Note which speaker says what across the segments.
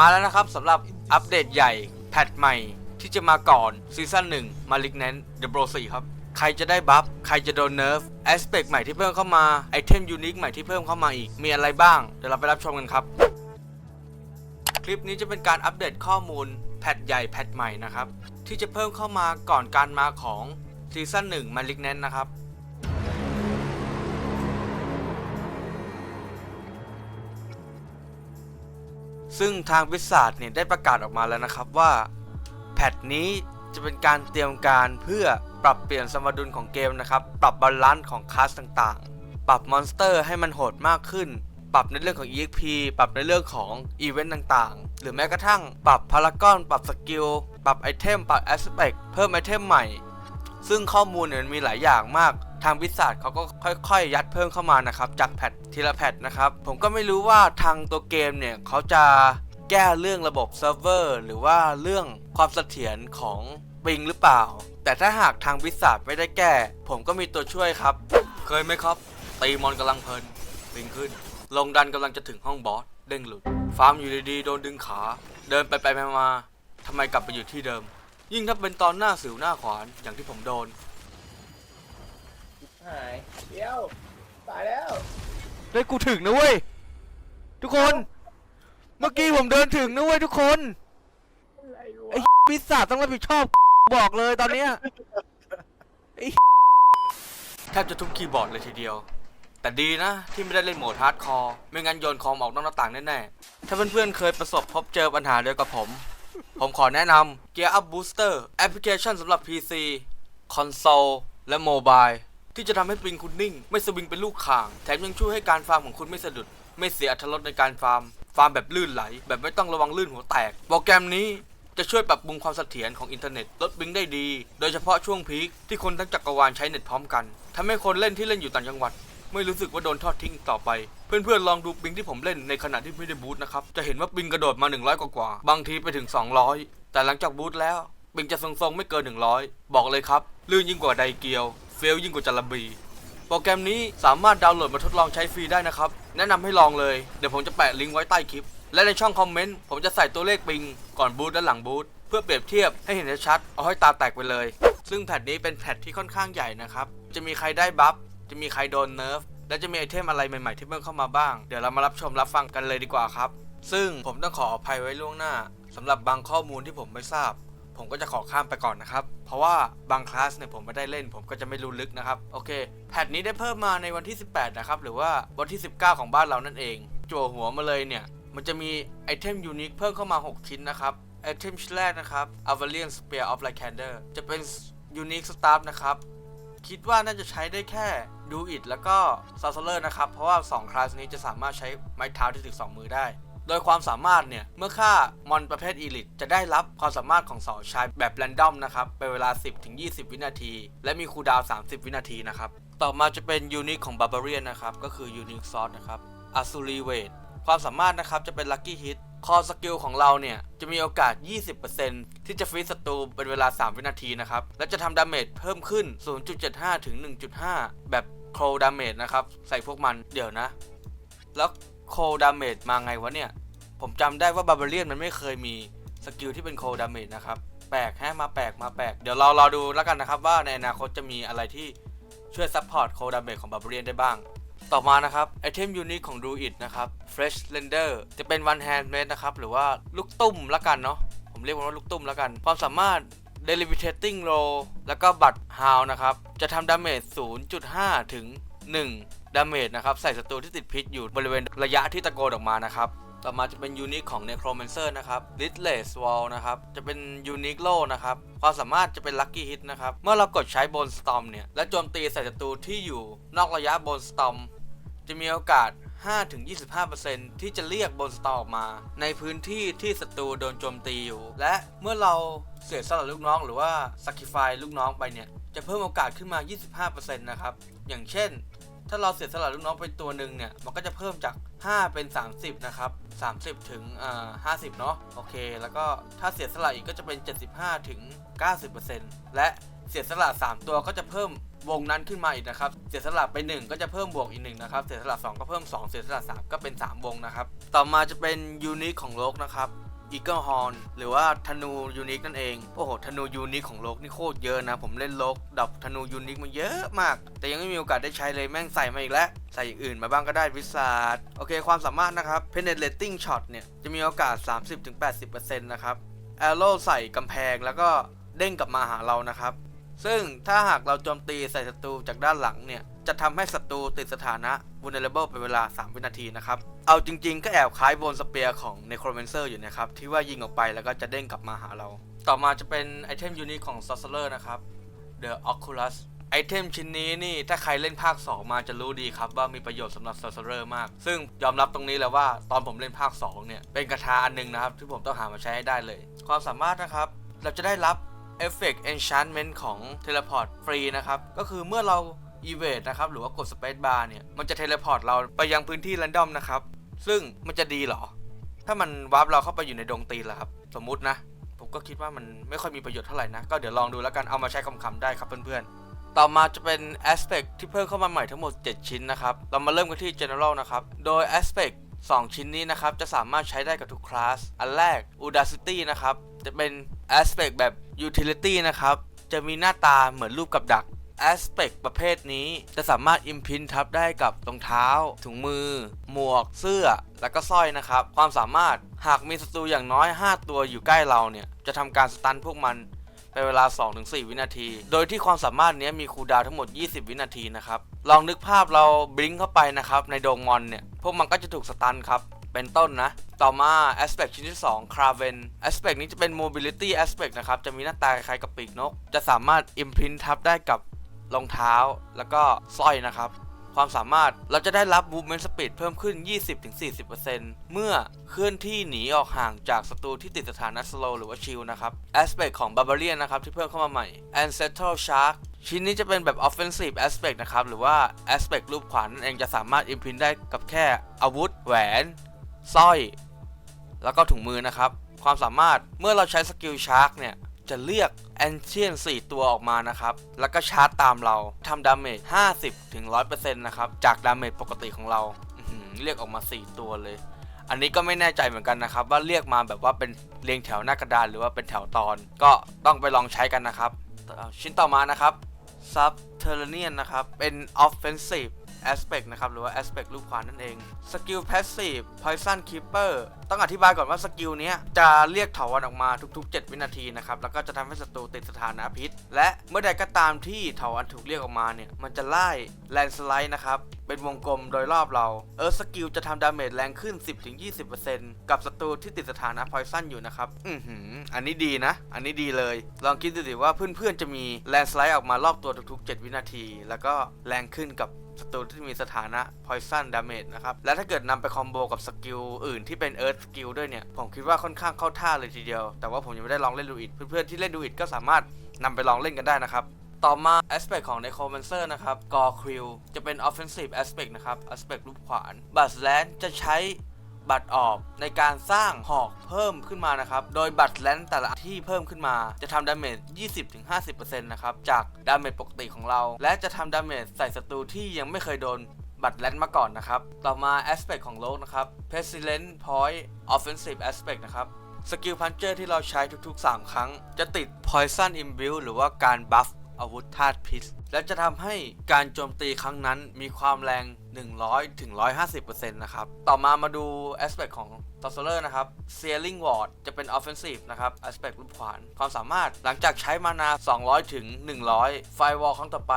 Speaker 1: มาแล้วนะครับสำหรับอัปเดตใหญ่แพทใหม่ที่จะมาก่อนซีซั่น1มาลิกแนนเดอะโบร4ครับ ใครจะได้บัฟ ใครจะโดนเนิร์ฟแอสเปกใหม่ที่เพิ่มเข้ามา ไอเทมยูนิคใหม่ที่เพิ่มเข้ามาอีก มีอะไรบ้าง เดี๋ยวเราไปรับชมกันครับ คลิปนี้จะเป็นการอัปเดตข้อมูลแพทใหญ่แพทใหม่นะครับ ที่จะเพิ่มเข้ามาก่อนการมาของซีซั่น1มาลิกแนนนะครับ ซึ่งทางวิสาดเนี่ยได้ประกาศออกมาแล้วนะครับว่า แพทนี้จะเป็นการเตรียมการเพื่อปรับเปลี่ยนสมดุลของเกมนะครับ ปรับบาลานซ์ของคลาสต่างๆ ปรับมอนสเตอร์ให้มันโหดมากขึ้น ปรับในเรื่องของ EXP ปรับในเรื่องของอีเวนต์ต่างๆ หรือแม้กระทั่งปรับพารากอน ปรับสกิล ปรับไอเทม ปรับแอสเปกเพิ่มไอเทมใหม่ ซึ่งข้อมูลเนี่ยมันมีหลายอย่างมาก ทางวิสาดเขาก็ค่อยๆ ยัดเพิ่มเข้ามานะครับจากแพททีละแพทนะครับ ผมก็ไม่รู้ว่าทางตัวเกมเนี่ยเขาจะแก้เรื่องระบบเซิร์ฟเวอร์หรือว่าเรื่องความเสถียรของปิงหรือเปล่า แต่ถ้าหากทางวิสาดไม่ได้แก้ ผมก็มีตัวช่วยครับ เคยไหมครับ ตีมอนกำลังเพลินปิงขึ้น ลงดันกำลังจะถึงห้องบอสเด้งหลุด ฟาร์มอยู่ดีๆโดนดึงขา เดินไปไปมามาทำไมกลับไปอยู่ที่เดิม ยิ่งถ้าเป็นตอนหน้าสิวหน้าขวานอย่างที่ผมโดน
Speaker 2: หายเดี๋ยว ตายแล้ว
Speaker 1: เฮ้ยกูถึงนะเว้ยทุกคน เมื่อกี้ผมเดินถึงนะเว้ยทุกคน
Speaker 2: อะไร
Speaker 1: ไอ้
Speaker 2: วะ
Speaker 1: ปีศาจต้องรับผิดชอบบอกเลยตอนเนี้ยไอ้แทบจะทุบคีย์บอร์ดเลยทีเดียว แต่ดีนะที่ไม่ได้เล่นโหมดฮาร์ดคอร์ไม่งั้นโยนคอมออกนอกหน้าต่างแน่ๆถ้าเพื่อนๆเคยประสบพบเจอปัญหาเดียวกับผม ผมขอแนะนำ Gear Up Booster แอปพลิเคชันสำหรับ PC คอนโซลและโมบาย ที่จะทำให้ปิงคุณนิ่ง ไม่สวิงเป็นลูกข่าง แถมยังช่วยให้การฟาร์มของคุณไม่สะดุด ไม่เสียอรรถรสในการฟาร์ม ฟาร์มแบบลื่นไหล แบบไม่ต้องระวังลื่นหัวแตก โปรแกรมนี้จะช่วยปรับปรุงความเสถียรของอินเทอร์เน็ตลดบิงได้ดี โดยเฉพาะช่วงพีคที่คนทั้งจักรวาลใช้เน็ตพร้อมกันทำให้คนเล่นที่เล่นอยู่ต่างจังหวัด ไม่รู้สึกว่าโดนทอดทิ้งต่อไป เพื่อนๆลองดูปิงที่ผมเล่นในขณะที่ไม่ได้บูทนะครับ จะเห็นว่าปิงกระโดดมา 100 กว่าๆ บางทีไปถึง 200 แต่หลังจากบูทแล้วปิงจะทรงๆไม่เกิน 100 บอกเลยครับ ลื่นยิ่งกว่าไดเกียว เฟลยิ่งกว่าจาระบี โปรแกรมนี้สามารถดาวน์โหลดมาทดลองใช้ฟรีได้นะครับ แนะนำให้ลองเลย เดี๋ยวผมจะแปะลิงก์ไว้ใต้คลิป และในช่องคอมเมนต์ผมจะใส่ตัวเลขปิง ก่อนบูทและหลังบูทเพื่อเปรียบเทียบให้เห็นชัด เอาให้ตาแตกไปเลย ซึ่งแพทนี้เป็นแพทที่ค่อนข้างใหญ่นะครับ จะมีใครได้บัฟ จะมีใครโดนเนิร์ฟ และจะมีไอเทมอะไรใหม่ๆที่เพิ่มเข้ามาบ้าง เดี๋ยวเรามารับชมรับฟังกันเลยดีกว่าครับ ซึ่งผมต้องขออภัยไว้ล่วงหน้าสำหรับบางข้อมูลที่ผมไม่ทราบ ผมก็จะขอข้ามไปก่อนนะครับ เพราะว่าบางคลาสเนี่ยผมไม่ได้เล่น ผมก็จะไม่รู้ลึกนะครับ โอเค แพทนี้ได้เพิ่มมาในวันที่ 18 นะครับ หรือว่าวันที่ 19 ของบ้านเรานั่นเอง จั่วหัวมาเลยเนี่ย มันจะมีไอเทมยูนิคเพิ่มเข้ามา 6 ชิ้นนะครับ ไอเทมชิ้นแรกนะครับ Avalion Spear of Lycander จะเป็นยูนิคสตาร์นะครับ คิดว่าน่าจะใช้ได้แค่ดูอิดแล้วก็ซา r เลอร์นะครับ เพราะว่า 2 คลาสนี้จะสามารถใช้ไม้เท้าที่ถึง2มือได้ โดยความสามารถเนี่ย เมื่อฆ่ามอนประเภทอีลิทจะได้รับความสามารถของเสาใช้แบบแรนดอมนะครับ เป็นเวลา 10-20 วินาที และมีคูลดาวน์30 วินาทีนะครับ ต่อมาจะเป็นยูนิคของบาร์บาเรียนนะครับ ก็คือยูนิคซอสนะครับอัซูรีเวทความสามารถนะครับจะเป็นลัคกี้ฮิตคอสกิลของเราเนี่ย จะมีโอกาส 20%ที่จะฟีศัตรูเป็นเวลา 3 วินาทีนะครับ และจะทำดาเมจเพิ่มขึ้น 0.75 ถึง 1.5 แบบโครดาเมจนะครับ ใส่พวกมันเดี๋ยวนะ แล้ว โคดาเมจมาไงวะเนี่ย ผมจำได้ว่าบาร์เบเรียนมันไม่เคยมีสกิลที่เป็นโคดาเมจนะครับ แปลกแฮะมาแปลกมาแปลก เดี๋ยวเรารอดูแล้วกันนะครับว่าในอนาคตจะมีอะไรที่ช่วยซัพพอร์ตโคดาเมจของบาร์เบเรียนได้บ้าง ต่อมานะครับไอเทมยูนิคของ Druid นะครับ Fresh Render จะเป็น One Hand Made นะครับ หรือว่าลูกตุ้มละกันเนาะ ผมเรียกว่าลูกตุ้มละกัน ความสามารถ Delivitating Roll แล้วก็บัตร How นะครับ จะทำดาเมจ0.5 ถึง 1 ดาเมจนะครับใส่ศัตรูที่ติดพิษอยู่บริเวณระยะที่ตะโกนออกมานะครับต่อมาจะเป็นยูนิคของ Necromancer นะครับ Lidless Wall นะครับ จะเป็นยูนิคโลนะครับ ความสามารถจะเป็น Lucky Hit นะครับ เมื่อเรากดใช้ Bone Storm เนี่ย และโจมตีใส่ศัตรูที่อยู่นอกระยะ Bone Storm จะมีโอกาส 5-25%ที่จะเรียกบนสตอออกมา ในพื้นที่ที่ศัตรูโดนโจมตีอยู่ และเมื่อเราเสียสละลูกน้องหรือว่า sacrifice ลูกน้องไปเนี่ย จะเพิ่มโอกาสขึ้นมา 25%นะครับ อย่างเช่น ถ้าเราเสียสละลูกน้องไปตัวหนึ่งเนี่ย มันก็จะเพิ่มจาก 5 เป็น 30 นะครับ 30 ถึงอ่า50 เนาะโอเค แล้วก็ถ้าเสียสละอีกก็จะเป็น 75 ถึง 90%และเสียสละ 3 ตัวก็จะเพิ่มวงนั้นขึ้นมาอีกนะครับ เสียสละไป 1 ก็จะเพิ่มบวกอีก1นะครับ เสียสละ 2 ก็เพิ่ม 2 เสียสละ 3 ก็เป็น 3 วงนะครับ ต่อมาจะเป็นยูนิคของโลกนะครับ Eagle Horn หรือว่าธนูยูนิคนั่นเอง โอ้โห ธนูยูนิคของโลกนี่โคตรเยอะนะ ผมเล่นโลกดับธนูยูนิคมาเยอะมาก แต่ยังไม่มีโอกาสได้ใช้เลยแม่งใส่มาอีกแล้วใส่อย่างอื่นมาบ้างก็ได้วิสาดโอเคความสามารถนะครับ penetrating shot เนี่ย จะมีโอกาส 30-80%นะครับ arrow ใส่กำแพงแล้วก็เด้งกลับมาหาเรานะครับ ซึ่งถ้าหากเราโจมตีใส่ศัตรูจากด้านหลังเนี่ย จะทำให้ศัตรูติดสถานะ vulnerable เป็นเวลา 3 วินาทีนะครับ เอาจริงๆ ก็แอบคล้ายโบนสเปียร์ของ necromancer อยู่นะครับ ที่ว่ายิงออกไปแล้วก็จะเด้งกลับมาหาเรา ต่อมาจะเป็นไอเทมยูนิคของ sorcerer นะครับ the oculus ไอเทมชิ้นนี้นี่ถ้าใครเล่นภาค 2 มาจะรู้ดีครับว่ามีประโยชน์สำหรับ sorcerer มาก ซึ่งยอมรับตรงนี้แล้วว่าตอนผมเล่นภาค 2 เนี่ย เป็นกระทาอันหนึงนะครับ ที่ผมต้องหามาใช้ให้ได้เลย ความสามารถนะครับ เราจะได้รับเอฟเฟกต์ enchantment ของ teleport ฟรีนะครับ ก็คือเมื่อเรา evade นะครับหรือว่ากด space bar เนี่ยมันจะ teleport เราไปยังพื้นที่ random นะครับ ซึ่งมันจะดีหรอ ถ้ามันวาร์ปเราเข้าไปอยู่ในดงตีนล่ะครับ สมมุตินะ ผมก็คิดว่ามันไม่ค่อยมีประโยชน์เท่าไหร่นะ ก็เดี๋ยวลองดูแล้วกันเอามาใช้คำๆได้ครับเพื่อนๆ ต่อมาจะเป็น aspect ที่เพิ่มเข้ามาใหม่ทั้งหมด 7 ชิ้นนะครับ เรามาเริ่มกันที่ general นะครับ โดย aspect 2 ชิ้นนี้นะครับ จะสามารถใช้ได้กับทุกคลาส อันแรก Audacity นะครับ จะเป็น aspect แบบ utility นะครับ จะมีหน้าตาเหมือนรูปกับดัก aspect ประเภทนี้จะสามารถ imprint ทับได้กับรองเท้า ถุงมือ หมวก เสื้อ แล้วก็สร้อยนะครับ ความสามารถหากมีศัตรูอย่างน้อย 5 ตัวอยู่ใกล้เราเนี่ย จะทำการสตันพวกมันเป็นเวลา 2-4 วินาที โดยที่ความสามารถนี้มีคูลดาวทั้งหมด 20 วินาทีนะครับ ลองนึกภาพเราบลิงเข้าไปนะครับในโดงมอนเนี่ย พวกมันก็จะถูกสตันครับ เป็นต้นนะ ต่อมา aspect ชิ้นที่ 2 craven aspect นี้จะเป็น mobility aspect นะครับ จะมีหน้าตาคล้ายกับปีกนก จะสามารถ imprint ทับได้กับ รองเท้า แล้วก็สร้อยนะครับ ความสามารถเราจะได้รับ movement speed เพิ่มขึ้น 20-40%เมื่อเคลื่อนที่หนีออกห่างจากศัตรูที่ติดสถานะ slow หรือว่า chill นะครับ aspect ของ barbarian นะครับที่เพิ่มเข้ามาใหม่ ancestral shark ชิ้นนี้จะเป็นแบบ offensive aspect นะครับ หรือว่า aspect รูปขวานนั่นเองจะสามารถ imprint ได้กับแค่อาวุธ แหวน สร้อย แล้วก็ถุงมือนะครับ ความสามารถเมื่อเราใช้สกิลชาร์กเนี่ย จะเรียก แอนเชียน4ตัวออกมานะครับ แล้วก็ชาร์จตามเราทำดาเมจ 50ถึง100%นะครับ จากดาเมจปกติของเรา เรียกออกมา 4 ตัวเลย อันนี้ก็ไม่แน่ใจเหมือนกันนะครับ ว่าเรียกมาแบบว่าเป็นเรียงแถวหน้ากระดานหรือว่าเป็นแถวตอน ก็ต้องไปลองใช้กันนะครับ ชิ้นต่อมานะครับ Subterranean นะครับ เป็น Offensive Aspect นะครับ หรือว่า Aspect ลูกขวานนั่นเอง สกิล Passive Poison Keeper ต้องอธิบายก่อนว่าสกิลนี้จะเรียกเถาวันออกมาทุกๆ 7 วินาทีนะครับ แล้วก็จะทำให้ศัตรูติดสถานะพิษ และเมื่อใดก็ตามที่เถาวันถูกเรียกออกมาเนี่ย มันจะไล่แลนสไลด์นะครับเป็นวงกลมโดยรอบเรา เออสกิลจะทำดาเมจแรงขึ้น 10-20%กับศัตรูที่ติดสถานะ Poison อยู่นะครับ อือหือ อันนี้ดีนะ อันนี้ดีเลย ลองคิดดูสิว่าเพื่อนๆจะมีแลนสไลด์ออกมารอบตัวทุกๆ 7 วินาที แล้วก็แรงขึ้นกับศัตรูที่มีสถานะ poison damage นะครับ และถ้าเกิดนำไปคอมโบกับสกิลอื่นที่เป็น earth skill ด้วยเนี่ย ผมคิดว่าค่อนข้างเข้าท่าเลยทีเดียว แต่ว่าผมยังไม่ได้ลองเล่นดูอิดเพื่อนๆที่เล่นดูอิดก็สามารถนำไปลองเล่นกันได้นะครับต่อมา aspect ของ necromancer นะครับ gore crew จะเป็น offensive aspect นะครับ aspect รูปขวาน บัตแลนจะใช้บัตรออกในการสร้างหอกเพิ่มขึ้นมานะครับ โดยบัตรแลนแต่ละที่เพิ่มขึ้นมา จะทำดาเมจ 20-50%นะครับ จากดาเมจปกติของเรา และจะทำดาเมจใส่ศัตรูที่ยังไม่เคยโดน บัตรแลนมาก่อนนะครับ ต่อมา aspect ของโลกนะครับ p e s i l e n c e point offensive aspect นะครับสกิลพันเจอร์ที่เราใช้ทุกๆ 3 ครั้ง จะติด poison imbue หรือว่าการบัฟอาวุธธาตุพิษ และจะทำให้การโจมตีครั้งนั้นมีความแรง 100ถึง150%นะครับ ต่อมามาดู aspect ของ sorcerer นะครับ sealing ward จะเป็น offensive นะครับ aspect รูปขวานความสามารถหลังจากใช้มานา 200 ถึง 100 firewall ครั้งต่อไป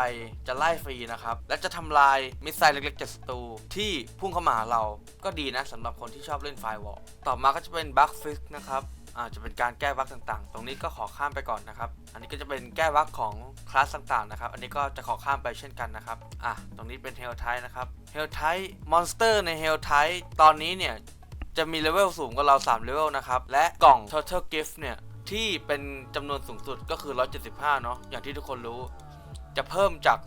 Speaker 1: จะไล่ฟรีนะครับ และจะทำลายมิสไซล์เล็กๆจากศัตรูที่พุ่งเข้ามาหาเราก็ดีนะสำหรับคนที่ชอบเล่น firewall ต่อมาก็จะเป็น bug fix นะครับอาจจะเป็นการแก้วักต่างๆ ตรงนี้ก็ขอข้ามไปก่อนนะครับ อันนี้ก็จะเป็นแก้วักของคลาสต่างๆนะครับ อันนี้ก็จะขอข้ามไปเช่นกันนะครับ อะ ตรงนี้เป็นเฮลไทนะครับ เฮลไทมอนสเตอร์ในเฮลไทตอนนี้เนี่ย จะมีเลเวลสูงกว่าเรา 3 เลเวลนะครับ และกล่อง Total Gift เนี่ย ที่เป็นจำนวนสูงสุดก็คือ 175 เนาะอย่างที่ทุกคนรู้ จะเพิ่มจาก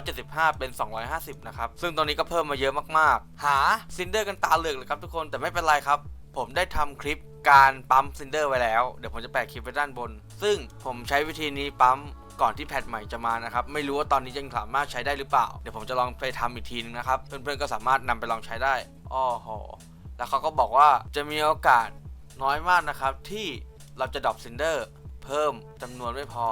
Speaker 1: 175 เป็น 250 นะครับ ซึ่งตรงนี้ก็เพิ่มมาเยอะมากๆ หาซินเดอร์กันตาเหลือกเลยครับทุกคนแต่ไม่เป็นไรครับ ผมได้ทำคลิปการปั๊มซินเดอร์ไว้แล้ว เดี๋ยวผมจะแปะคลิปไว้ด้านบน ซึ่งผมใช้วิธีนี้ปั๊มก่อนที่แพทใหม่จะมานะครับ ไม่รู้ว่าตอนนี้ยังสามารถใช้ได้หรือเปล่า เดี๋ยวผมจะลองไปทำอีกทีนึงนะครับ เพื่อนๆก็สามารถนำไปลองใช้ได้ อ้อโห แล้วเขาก็บอกว่าจะมีโอกาสน้อยมากนะครับ ที่เราจะดรอปซินเดอร์เพิ่มจำนวนไม่พอ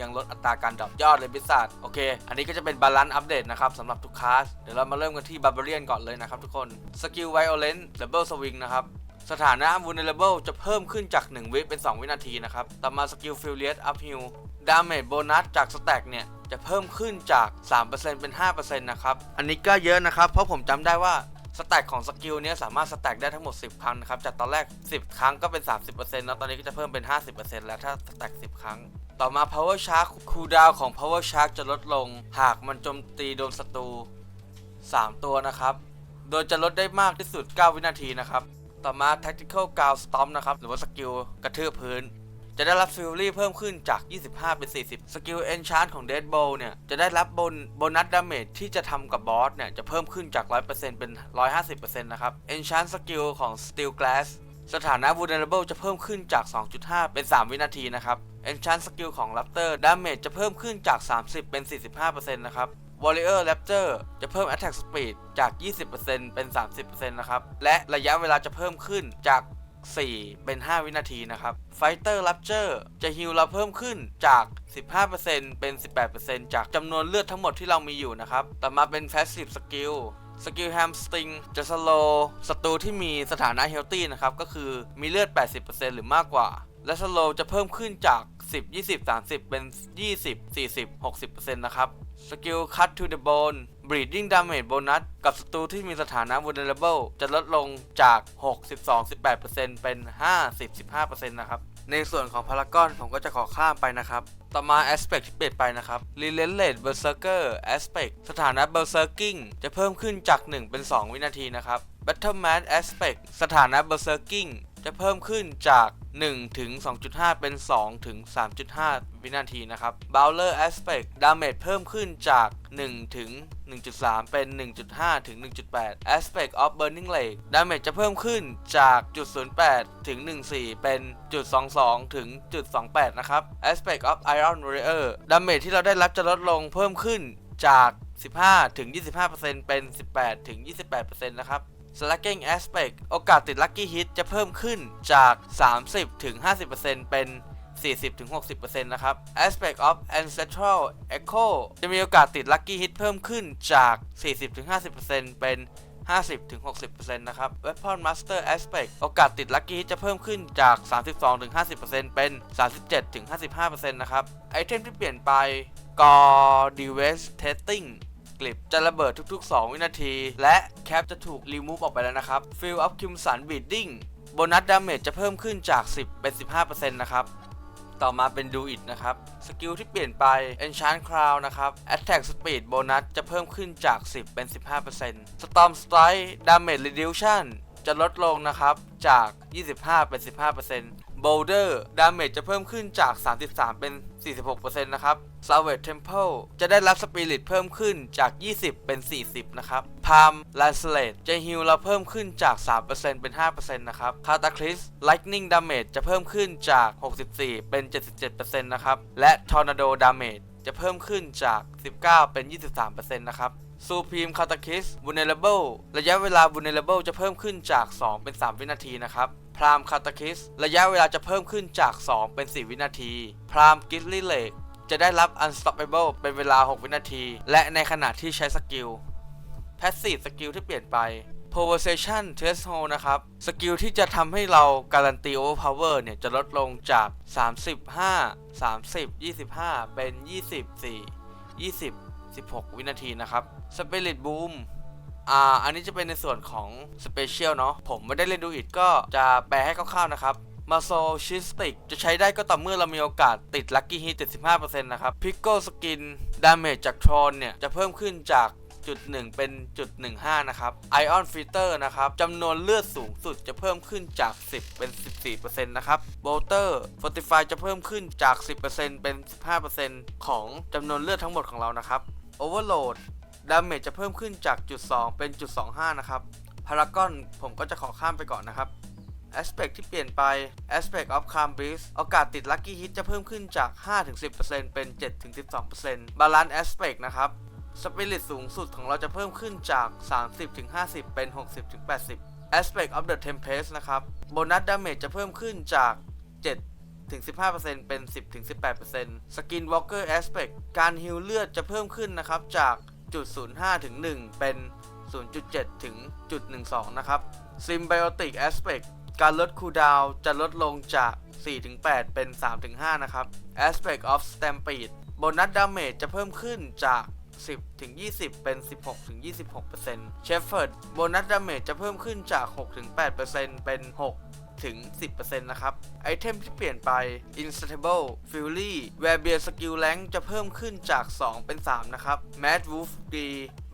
Speaker 1: ยังลดอัตราการดรอปยอดเลยพิศาจโอเค อันนี้ก็จะเป็นบาลานซ์อัปเดตนะครับสำหรับทุกคลาส เดี๋ยวเรามาเริ่มกันที่บา r เ a ียนก่อนเลยนะครับทุกคนสกิลไวโอเลนดับเบิลสวิงนะครับสถานะ vulnerable จะเพิ่มขึ้นจาก 1 วิเป็น 2 วินาทีนะครับ ต่อมาสกิลฟิลเลียสอัพฮิลดาเมจโบนัสจากสแต็กเนี่ย จะเพิ่มขึ้นจาก 3%เป็น 5%นะครับ อันนี้ก็เยอะนะครับ เพราะผมจำได้ว่า สแต็กของสกิลเนี้ยสามารถสแต็กได้ทั้งหมด 10 ครั้งนะครับ จากตอนแรก 10 ครั้งก็เป็น 30%แล้วตอนนี้ก็จะเพิ่มเป็น 50%แล้วถ้าสแต็ก10 ครั้ง ต่อมา power shark คูลดาวของ power shark จะลดลง หากมันโจมตีโดนศัตรู 3 ตัวนะครับ โดยจะลดได้มากที่สุด 9 วินาทีนะครับ ต่อมา tactical ground stomp นะครับ หรือว่าสกิลกระทืบพื้น จะได้รับฟิลลี่เพิ่มขึ้นจาก 25 เป็น 40 สกิล enchant ของ dead bow เนี่ย จะได้รับโบนโบนัสดาเมจที่จะทำกับบอสเนี่ย จะเพิ่มขึ้นจาก 100%เป็น 150%นะครับ enchant สกิลของ steel glass สถานะ vulnerable จะเพิ่มขึ้นจาก 2.5 เป็น 3 วินาทีนะครับ enchant สกิลของ raptor damage จะเพิ่มขึ้นจาก 30 เป็น 45%นะครับ Warrior Raptor จะเพิ่ม Attack Speed จาก 20%เป็น 30%นะครับ และระยะเวลาจะเพิ่มขึ้นจาก 4 เป็น 5 วินาทีนะครับ Fighter Rapture จะฮิลเราเพิ่มขึ้นจาก 15%เป็น 18%จากจำนวนเลือดทั้งหมดที่เรามีอยู่นะครับ ต่อมาเป็น Passive Skill สกิล Hamstring จะสโลศัตรูที่มีสถานะ Healthy นะครับ ก็คือมีเลือด 80%หรือมากกว่า และสโลจะเพิ่มขึ้นจาก 10 20 30 เป็น 20 40 60%นะครับ สกิล Cut to the Bone Bleeding Damage Bonus กับศัตรูที่มีสถานะ Vulnerable จะลดลงจาก 62-18%เป็น 50 15%นะครับ ในส่วนของพารากอนผมก็จะขอข้ามไปนะครับ ต่อมา Aspect ที่เปลี่ยนไปนะครับ Relentless Berserker Aspect สถานะ Berserking จะเพิ่มขึ้นจาก 1 เป็น 2 วินาทีนะครับ Battleman Aspect สถานะ Berserking จะเพิ่มขึ้นจาก 1ถึง2.5 เป็น2ถึง3.5 วินาทีนะครับ Bowler Aspect Damage เพิ่มขึ้นจาก 1 ถึง 1.3 เป็น 1.5 ถึง 1.8 Aspect of Burning Lake Damage จะเพิ่มขึ้นจาก 0.08 ถึง 14 เป็นจุด22 ถึงจุด28 นะครับ Aspect of Iron Warrior Damage ที่เราได้รับจะลดลงเพิ่มขึ้นจาก 15 ถึง 25%เป็น 18 ถึง 28%นะครับ Slugging Aspect โอกาสติด Lucky Hit จะเพิ่มขึ้นจาก 30 ถึง 50%เป็น 40-60%นะครับ Aspect of Ancestral Echo จะมีโอกาสติด Lucky Hit เพิ่มขึ้นจาก 40-50%เป็น 50-60%นะครับ Weapon Master Aspect โอกาสติด Lucky Hit จะเพิ่มขึ้นจาก 32-50%เป็น 37-55%นะครับ ไอเทมที่เปลี่ยนไป g o Devastating กลิบจะระเบิดทุกๆ 2 วินาที และแคปจะถูกรีมูฟออกไปแล้วนะครับ Fill Up Crimson Bleeding โบนัสดาเมจจะเพิ่มขึ้นจาก 10 เป็น 15%นะครับต่อมาเป็น Do It นะครับ สกิลที่เปลี่ยนไป Enchant Crown นะครับ Attack Speed โบนัสจะเพิ่มขึ้นจาก 10 เป็น 15% Storm Strike Damage Reduction จะลดลงนะครับจาก 25 เป็น 15% Boulder Damage จะเพิ่มขึ้นจาก 33 เป็น 46%นะครับ Savage Temple จะได้รับ Spirit เพิ่มขึ้นจาก 20 เป็น 40 นะครับ Palm Lancelet จะฮิลเราเพิ่มขึ้นจาก 3%เป็น 5%นะครับ Cataclysm Lightning Damage จะเพิ่มขึ้นจาก 64 เป็น 77%นะครับ และ Tornado Damage จะเพิ่มขึ้นจาก 19 เป็น 23%นะครับ Supreme Cataclysm Vulnerable ระยะเวลา Vulnerable จะเพิ่มขึ้นจาก 2 เป็น 3 วินาทีนะครับ พรามคาตาคิส ระยะเวลาจะเพิ่มขึ้นจาก 2 เป็น 4 วินาที พรามกิสลี่เลกจะได้รับ Unstoppable เป็นเวลา 6 วินาที และในขณะที่ใช้สกิล Passive สกิลที่เปลี่ยนไป Provokation Threshold นะครับ สกิลที่จะทำให้เราการันตี Overpower เนี่ย จะลดลงจาก 35 30 25 เป็น 24 20 16 วินาทีนะครับ Spirit Boom อ่าอันนี้จะเป็นในส่วนของ Special เนาะผมไม่ได้เล่นดูอิดก็จะแปลให้คร่าวๆนะครับมาโซชิสติกจะใช้ได้ก็ต่อเมื่อเรามีโอกาสติด Lucky Hit 75%นะครับ Pickle Skin Damage จากทรอนเนี่ย จะเพิ่มขึ้นจากจุด1เป็นจุด15 นะครับ Ion Filter นะครับจำนวนเลือดสูงสุดจะเพิ่มขึ้นจาก 10 เป็น 14%นะครับ Bolter Fortify จะเพิ่มขึ้นจาก 10%เป็น 15%ของจำนวนเลือดทั้งหมดของเรานะครับ Overload ด ดาเมจจะเพิ่มขึ้นจากจุด2เป็นจุด25 นะครับพารากอนผมก็จะขอข้ามไปก่อนนะครับ Aspect ที่เปลี่ยนไป Aspect of Calm Breeze โอกาสติด Lucky Hit จะเพิ่มขึ้นจาก 5-10%เป็น 7-12% Balance Aspect นะครับ Spirit สูงสุดของเราจะเพิ่มขึ้นจาก 30-50 เป็น 60-80 Aspect of the Tempest นะครับโบนัสดาเมจจะเพิ่มขึ้นจาก 7ถึง 15%เป็น 10ถึง18% Skin Walker Aspect การฮิลเลือดจะเพิ่มขึ้นนะครับจาก จุด05 ถึง 1 เป็น 0.7 ถึงจุด12 นะครับ Symbiotic Aspect การลดคูลดาวจะลดลงจาก 4 ถึง 8 เป็น 3 ถึง 5 นะครับ Aspect of Stampede โบนัสดาเมจจะเพิ่มขึ้นจาก 10 ถึง 20 เป็น 16 ถึง 26% Shepherd โบนัสดาเมจจะเพิ่มขึ้นจาก 6 ถึง 8%เป็น 6 ถึง 10%นะครับ ไอเทมที่เปลี่ยนไป Instable Fury Werbear Skill Rank จะเพิ่มขึ้นจาก 2 เป็น 3 นะครับ Mad Wolf D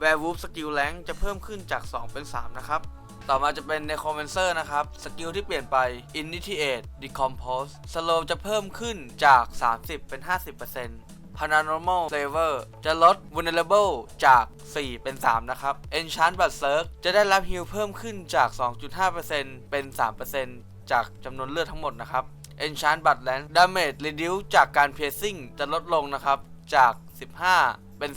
Speaker 1: Werewolf Skill Rank จะเพิ่มขึ้นจาก 2 เป็น 3 นะครับต่อมาจะเป็น Necromancer นะครับ สกิลที่เปลี่ยนไป Initiate Decompose Slow จะเพิ่มขึ้นจาก 30 เป็น 50% Paranormal Flavor จะลด Vulnerable จาก 4 เป็น 3 นะครับ Enchant Berserk จะได้รับฮิลเพิ่มขึ้นจาก 2.5%เป็น 3% จากจำนวนเลือดทั้งหมดนะครับ Enchant Badlands Damage Reduce จากการ Piercing จะลดลงนะครับ จาก 15 เป็น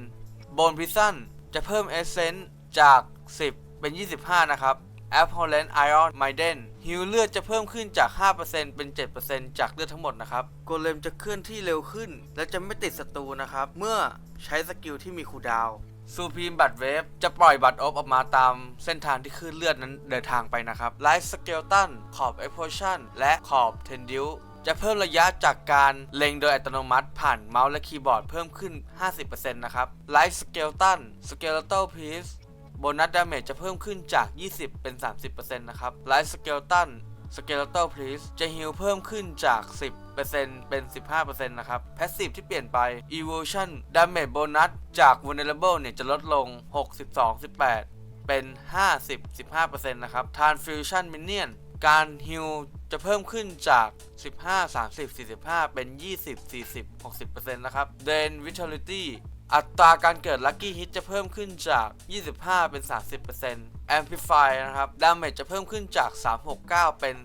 Speaker 1: 10% Bone Prison จะเพิ่ม Essence จาก 10 เป็น 25 นะครับ Abhorrent Iron Maiden ฮิลเลือดจะเพิ่มขึ้นจาก 5%เป็น 7%จากเลือดทั้งหมดนะครับโกเลมจะเคลื่อนที่เร็วขึ้น และจะไม่ติดศัตรูนะครับ เมื่อใช้สกิลที่มีคูดาว ซูพีมบัตเวฟจะปล่อยบัตออฟออกมาตามเส้นทางที่คลื่นเลือดนั้นเดินทางไปนะครับไลท์สเกลตันขอบ e x p o s i o n และขอบเทนดิวจะเพิ่มระยะจากการเล็งโดยอัตโนมัติผ่านเมาส์และคีย์บอร์ดเพิ่มขึ้น 50%นะครับไลท์สเกลตันสเกล t a l Piece โบนัสดาเมจจะเพิ่มขึ้นจาก 20 เป็น 30%นะครับไลท์สเกลตัน สเกล t a l Piece จะฮิลเพิ่มขึ้นจาก 10%เป็น 15%นะครับ Passive ที่เปลี่ยนไป Evolution Damage โบนัสจาก Vulnerable เนี่ยจะลดลง 62 18 เป็น 50 15%นะครับ Transfusion Minion การฮิลจะเพิ่มขึ้นจาก 15 30 45 เป็น 20 40 60%นะครับ Drain Vitality อัตราการเกิด Lucky Hit จะเพิ่มขึ้นจาก 25 เป็น 30% Amplify นะครับ Damage จะเพิ่มขึ้นจาก 369 เป็น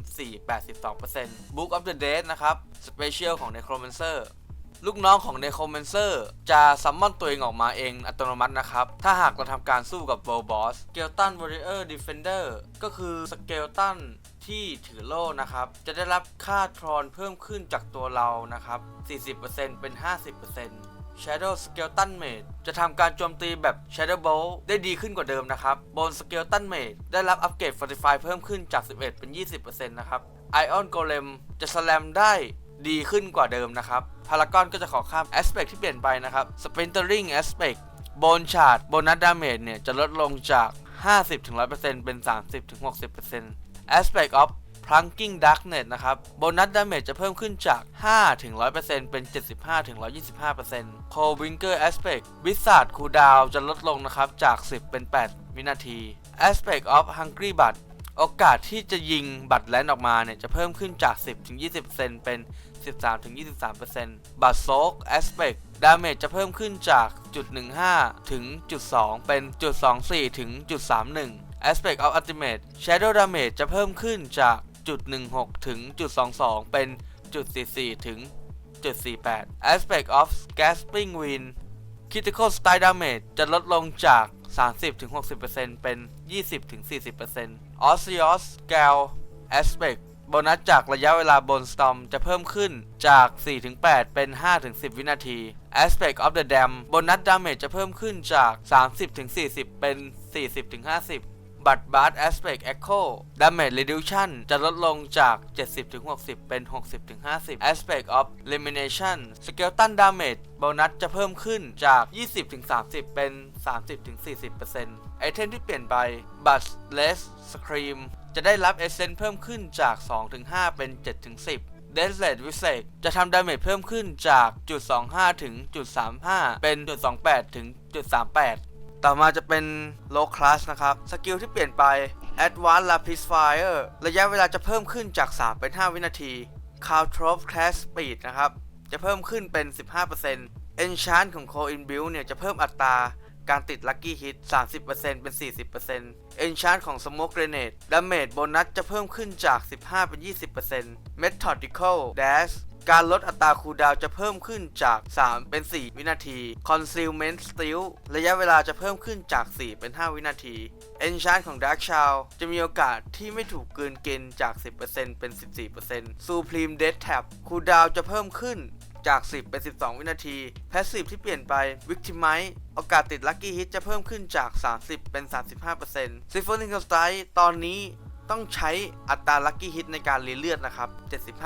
Speaker 1: 482% Book of the Dead นะครับ Special ของ Necromancer ลูกน้องของ Necromancer จะซัมมอนตัวเองออกมาเองอัตโนมัตินะครับ ถ้าหากเราทำการสู้กับ World Boss Skeleton Warrior Defender ก็คือ Skeleton ที่ถือโล่นะครับ จะได้รับค่าทรอนเพิ่มขึ้นจากตัวเรานะครับ 40%เป็น 50% Shadow Skeleton Mage จะทำการโจมตีแบบ Shadow Bolt ได้ดีขึ้นกว่าเดิมนะครับบน Skeleton Mage ได้รับอัปเกรด Fortify เพิ่มขึ้นจาก 11 เป็น 20%นะครับ Ion Golem จะสแลมได้ดีขึ้นกว่าเดิมนะครับ Paragon ก็จะขอข้าม Aspect ที่เปลี่ยนไปนะครับ Splintering Aspect บนชาร์ดโบนัสดาเมจเนี่ย จะลดลงจาก 50-100%เป็น 30-60% Aspect of Plunking Darkness นะครับ โบนัสดาเมจจะเพิ่มขึ้นจาก5-100%เป็น 75-125% Cold Winker Aspect Wizard Cooldown จะลดลงนะครับ จาก 10 เป็น 8 วินาที Aspect of Hungry Bat โอกาสที่จะยิงบัตรแลนออกมาเนี่ยจะเพิ่มขึ้นจาก 10-20%เป็น 13-23%บัตรโซก Aspect ดาเมจจะเพิ่มขึ้นจากจุด15 ถึงจุด2เป็นจุด24 ถึงจุด31 Aspect of Ultimate Shadow Damage จะเพิ่มขึ้นจาก จุด16 ถึงจุด22 เป็นจุด44 ถึงจุด48 aspect of gasping wind critical strike damage จะลดลงจาก 30 ถึง 60%เป็น 20 ถึง 40% osseous gal aspect โบนัสจากระยะเวลาบนสตอมจะเพิ่มขึ้นจาก 4 ถึง 8 เป็น 5 ถึง 10 วินาที aspect of the dam โบนัสดาเมจจะเพิ่มขึ้นจาก 30 ถึง 40 เป็น 40 ถึง 50 บาร์ Aspect Echo Damage Reduction จะลดลงจาก 70-60 เป็น 60-50 Aspect of Elimination Skeleton Damage โบนัสจะเพิ่มขึ้นจาก 20-30 เป็น 30-40%ไอเทมที่เปลี่ยนไปบัตร Less Scream จะได้รับเอเซนเพิ่มขึ้นจาก 2-5 เป็น 7-10 d e a t h l e t Visage จะทำดาเมจเพิ่มขึ้นจากจุด25 ถึงจุด35 เป็นจุด28 ถึงจุด38 ต่อมาจะเป็น Low Class นะครับ สกิลที่เปลี่ยนไป Advanced Lapis Fire ระยะเวลาจะเพิ่มขึ้นจาก 3 เป็น 5 วินาที c o u n t r o p Class Speed นะครับ จะเพิ่มขึ้นเป็น 15% Enchant ของ Core Inbuild เนี่ยจะเพิ่มอัตราการติด Lucky Hit 30%เป็น 40% Enchant ของ Smoke Grenade Damage โบนัสจะเพิ่มขึ้นจาก 15 เป็น 20% Methodical Dash การลดอัตราคูลดาวจะเพิ่มขึ้นจาก 3 เป็น 4 วินาที Concealment Steal ระยะเวลาจะเพิ่มขึ้นจาก 4 เป็น 5 วินาที Enchant ของ Dark Shroud จะมีโอกาสที่ไม่ถูกเกลืนกินจาก 10%เป็น 14% Supreme Death Tap คูลดาวจะเพิ่มขึ้นจาก 10 เป็น 12 วินาที Passive ที่เปลี่ยนไป Victimize โอกาสติด Lucky Hit จะเพิ่มขึ้นจาก 30 เป็น 35% Symphonic Strike ตอนนี้ต้องใช้อัตรา Lucky Hit ในการรีเลือดนะครับ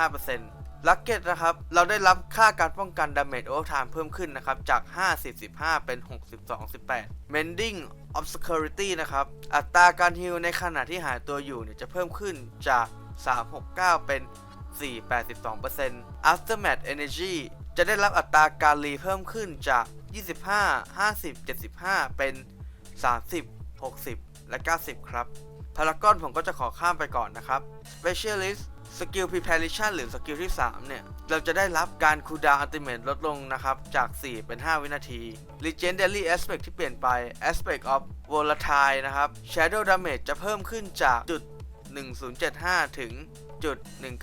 Speaker 1: 75% ลักเก็ตนะครับ เราได้รับค่าการป้องกัน Damage Overtime เพิ่มขึ้นนะครับ จาก5 15 เป็น 62 18 Mending Obscurity นะครับ อัตราการฮิลในขณะที่หายตัวอยู่เนี่ยจะเพิ่มขึ้นจาก 369 เป็น 482% Aftermath Energy จะได้รับอัตราการรีเพิ่มขึ้นจาก 25 50 75 เป็น 30 60 และ 90 ครับพารากอนผมก็จะขอข้ามไปก่อนนะครับ Specialist Skill Preparation หรือสกิลที่ 3 เนี่ย เราจะได้รับการคูดาวอัลติเมทลดลงนะครับ จาก 4 เป็น 5 วินาที Legendary Aspect ที่เปลี่ยนไป Aspect of Volatile นะครับ Shadow Damage จะเพิ่มขึ้นจากจุด 1075 ถึงจุด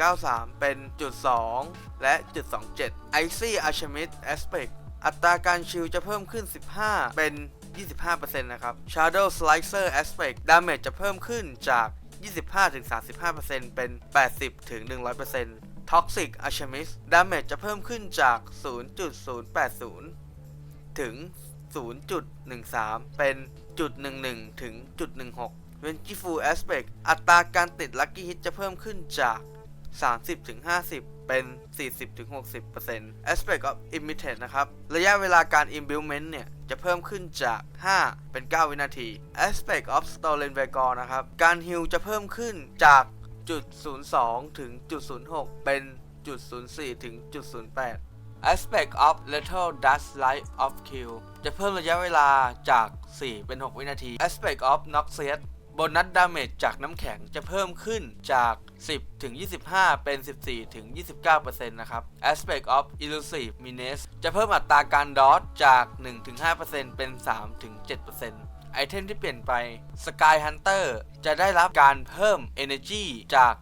Speaker 1: 193 เป็นจุด 2 และจุด 27 Icy Alchemist Aspect อัตราการชิลจะเพิ่มขึ้น 15 เป็น 25%นะครับ Shadow Slicer Aspect Damage จะเพิ่มขึ้นจาก 25-35%เป็น 80-100% Toxic Alchemist Damage จะเพิ่มขึ้นจาก 0.080 ถึง 0.13 เป็นจุด11ถึงจุด16 Vengeful Aspect อัตราการติด Lucky Hit จะเพิ่มขึ้นจาก 30-50 เป็น 40-60% Aspect of Imitate นะครับ ระยะเวลาการ Imbuement เนี่ย จะเพิ่มขึ้นจาก 5 เป็น 9 วินาที Aspect of Stolen Vigor นะครับ การฮิลจะเพิ่มขึ้นจากจุด02 ถึงจุด06 เป็นจุด04 ถึงจุด08 Aspect of Lethal Dust Light of Kill จะเพิ่มระยะเวลาจาก 4 เป็น 6 วินาที Aspect of Noxious โบนัสดาเมจจากน้ำแข็งจะเพิ่มขึ้นจาก 10ถึง25 เป็น 14ถึง29%นะครับ Aspect of Elusive Menace จะเพิ่มอัตราการดอทจาก1ถึง5%เป็น3ถึง7%ไอเทมที่เปลี่ยนไป Sky Hunter จะได้รับการเพิ่ม Energy จาก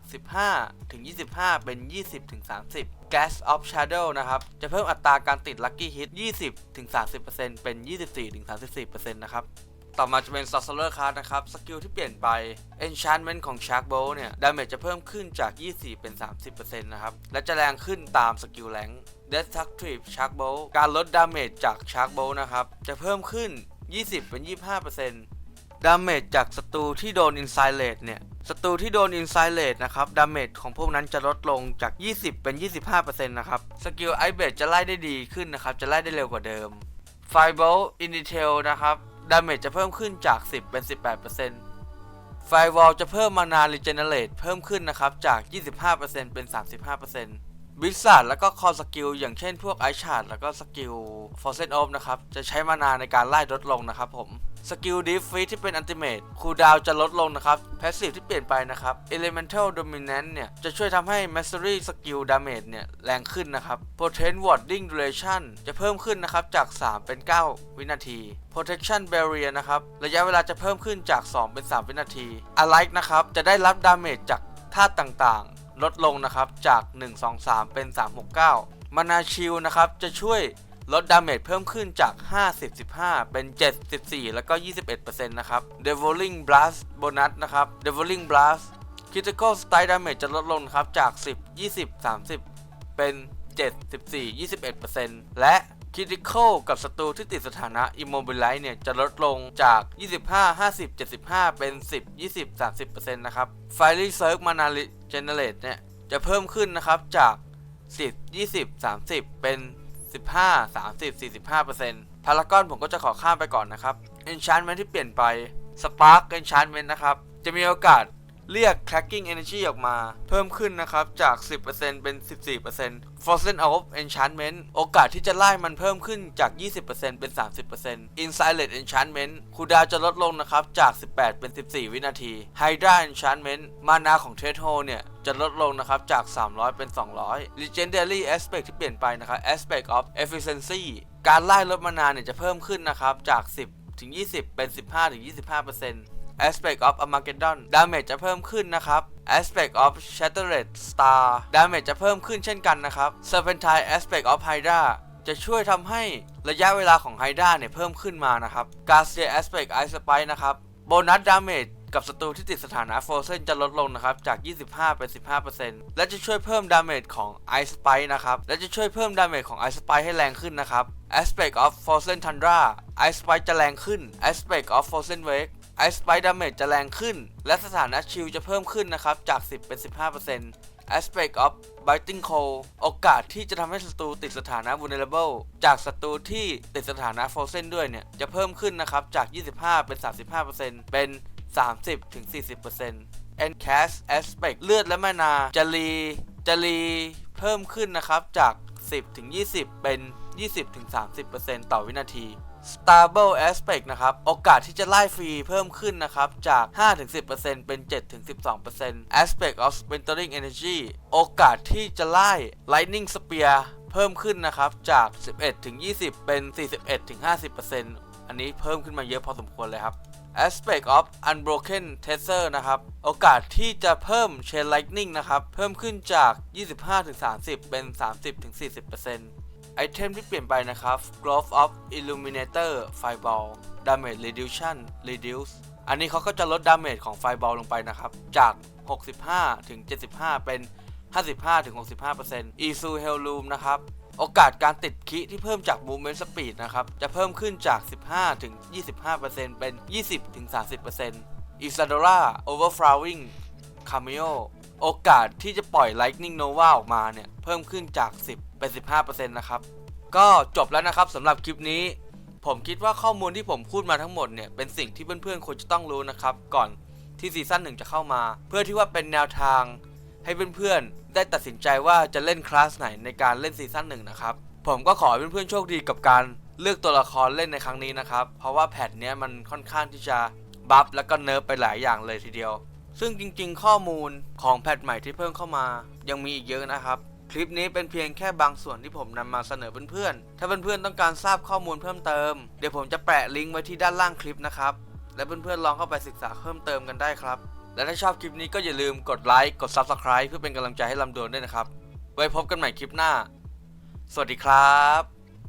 Speaker 1: 15ถึง25 เป็น 20ถึง30 Gas of Shadow นะครับ จะเพิ่มอัตราการติด Lucky Hit 20ถึง30%เป็น 24ถึง34%นะครับ ต่อมาจะเป็น Sorcerer Card นะครับ สกิลที่เปลี่ยนไป Enchantment ของ Shark Bolt เนี่ย ดาเมจจะเพิ่มขึ้นจาก 24 เป็น 30%นะครับ และจะแรงขึ้นตามสกิลแรง Destructive Shark Bolt การลดดาเมจจาก Shark Bolt นะครับ จะเพิ่มขึ้น 20 เป็น 25%ดาเมจจากศัตรูที่โดน Insilate เนี่ยศัตรูที่โดน Insilate นะครับ ดาเมจของพวกนั้นจะลดลงจาก 20 เป็น 25%นะครับ สกิล Ice Blade จะไล่ได้ดีขึ้นนะครับ จะไล่ได้เร็วกว่าเดิม Firebolt in detail นะครับ ดาเมจจะเพิ่มขึ้นจาก 10 เป็น 18%ไฟวอลจะเพิ่มมานารีเจเนเรตเพิ่มขึ้นนะครับจาก 25%เป็น 35%บิสซัดแล้วก็คอสกิลอย่างเช่นพวกไอชาร์ดแล้วก็สกิล f o r c e n Off นะครับจะใช้มานาในการไล่ลดลงนะครับผม สกิล Deep Freeze ที่เป็น Ultimate คูดาวจะลดลงนะครับ Passive ที่เปลี่ยนไปนะครับ Elemental Dominance เนี่ย จะช่วยทำให้ Mastery Skill Damage เนี่ย แรงขึ้นนะครับ Potent Warding Duration จะเพิ่มขึ้นนะครับ จาก 3 เป็น 9 วินาที Protection Barrier นะครับ ระยะเวลาจะเพิ่มขึ้นจาก 2 เป็น 3 วินาที Alike นะครับ จะได้รับ Damage จากธาตุต่างๆ ลดลงนะครับ จาก 1 2 3 เป็น 369 Mana Shield นะครับ จะช่วย ลดดาเมจเพิ่มขึ้นจาก 50 15 เป็น 74 แล้วก็ 21%นะครับ Devoling Blast โบนัสนะครับ Devoling Blast Critical Strike Damage จะลดลงครับจาก 10 20 30 เป็น 74 21%และ Critical กับศัตรูที่ติดสถานะ Immobilize เนี่ย จะลดลงจาก 25 50 75 เป็น 10 20 30%นะครับ Fiery Surge Mana Generate เนี่ย จะเพิ่มขึ้นนะครับจาก 10 20 30 เป็น 15 30 45%พารากอนผมก็จะขอข้ามไปก่อนนะครับ Enchantment ที่เปลี่ยนไป Spark Enchantment นะครับ จะมีโอกาส เรียก Cracking Energy ออกมา เพิ่มขึ้นนะครับ จาก 10%เป็น 14% Frozen of Enchantment โอกาสที่จะไล่มันเพิ่มขึ้นจาก 20%เป็น 30% Insilet Enchantment คูดาวจะลดลงนะครับ จาก 18 เป็น 14 วินาที Hydra Enchantment มานาของ t r e a d h o l เนี่ยจะลดลงนะครับจาก 300 เป็น 200 Legendary Aspect ที่เปลี่ยนไปนะครับ Aspect of Efficiency การไล่ลดมานาเนี่ยจะเพิ่มขึ้นนะครับจาก 10 ถึง 20 เป็น 15 ถึง 25% Aspect of Armageddon Damage จะเพิ่มขึ้นนะครับ Aspect of Shattered Star Damage จะเพิ่มขึ้นเช่นกันนะครับ Serpentine Aspect of Hydra จะช่วยทำให้ระยะเวลาของ Hydra เนี่ยเพิ่มขึ้นมานะครับ Garcia Aspect Ice Spike นะครับ โบนัส Damage กับศัตรูที่ติดสถานะ Frozen จะลดลงนะครับ จาก 25 เป็น 15%และจะช่วยเพิ่ม Damage ของ Ice Spike นะครับ และจะช่วยเพิ่ม Damage ของ Ice Spike ให้แรงขึ้นนะครับ Aspect of Frozen Tundra Ice Spike จะแรงขึ้น Aspect of Frozen Wake Ice Spike Damage จะแรงขึ้น และสถานะชิลจะเพิ่มขึ้นนะครับ จาก 10 เป็น 15% Aspect of Biting Cold โอกาสที่จะทำให้ศัตรูติดสถานะ Vulnerable จากศัตรูที่ติดสถานะ Frozen ด้วยเนี่ย จะเพิ่มขึ้นนะครับ จาก 25 เป็น 35%เป็น 30ถึง40% Encast Aspect เลือดและแม่นาจะรีจะรีเพิ่มขึ้นนะครับ จาก 10ถึง20 เป็น 20ถึง30%ต่อวินาที Stable Aspect นะครับ โอกาสที่จะไล่ฟรีเพิ่มขึ้นนะครับ จาก 5-10%เป็น 7-12% Aspect of Splintering Energy โอกาสที่จะไล่ Lightning Spear เพิ่มขึ้นนะครับ จาก 11-20 เป็น 41-50%อันนี้เพิ่มขึ้นมาเยอะพอสมควรเลยครับ Aspect of Unbroken Tether นะครับ โอกาสที่จะเพิ่ม Chain Lightning นะครับ เพิ่มขึ้นจาก 25-30 เป็น 30-40% ไอเทมที่เปลี่ยนไปนะครับ Growth of Illuminator Fireball Damage Reduction Reduce อันนี้เขาก็จะลดดาเมจของ Fireball ลงไปนะครับ จาก 65 ถึง 75 เป็น 55 ถึง 65% e s u h e l l o o m นะครับ โอกาสการติดคิที่เพิ่มจาก Movement Speed นะครับ จะเพิ่มขึ้นจาก 15 ถึง 25%เป็น 20 ถึง 30% Isadora Overflowing Cameo โอกาสที่จะปล่อย Lightning Nova ออกมาเนี่ย เพิ่มขึ้นจาก 10 เป็น 15%นะครับ ก็จบแล้วนะครับสำหรับคลิปนี้ ผมคิดว่าข้อมูลที่ผมพูดมาทั้งหมดเนี่ยเป็นสิ่งที่เพื่อนๆควรจะต้องรู้นะครับ ก่อนที่ซีซั่นหนึ่งจะเข้ามา เพื่อที่ว่าเป็นแนวทางให้เพื่อนๆได้ตัดสินใจว่าจะเล่นคลาสไหนในการเล่นซีซั่นหนึ่งนะครับผมก็ขอให้เพื่อนๆโชคดีกับการเลือกตัวละครเล่นในครั้งนี้นะครับ เพราะว่าแพทเนี้ยมันค่อนข้างที่จะบัฟแล้วก็เนิร์ฟไปหลายอย่างเลยทีเดียว ซึ่งจริงๆ ข้อมูลของแพทใหม่ที่เพิ่มเข้ามา ยังมีอีกเยอะนะครับ คลิปนี้เป็นเพียงแค่บางส่วนที่ผมนำมาเสนอเพื่อนๆ ถ้าเพื่อนๆต้องการทราบข้อมูลเพิ่มเติม เดี๋ยวผมจะแปะลิงก์ไว้ที่ด้านล่างคลิปนะครับ และเพื่อนๆลองเข้าไปศึกษาเพิ่มเติมกันได้ครับ และถ้าชอบคลิปนี้ก็อย่าลืมกดไลค์ กด Subscribe เพื่อเป็นกำลังใจให้ลำดวนด้วยนะครับ ไว้พบกันใหม่คลิปหน้า สวัสดีครับ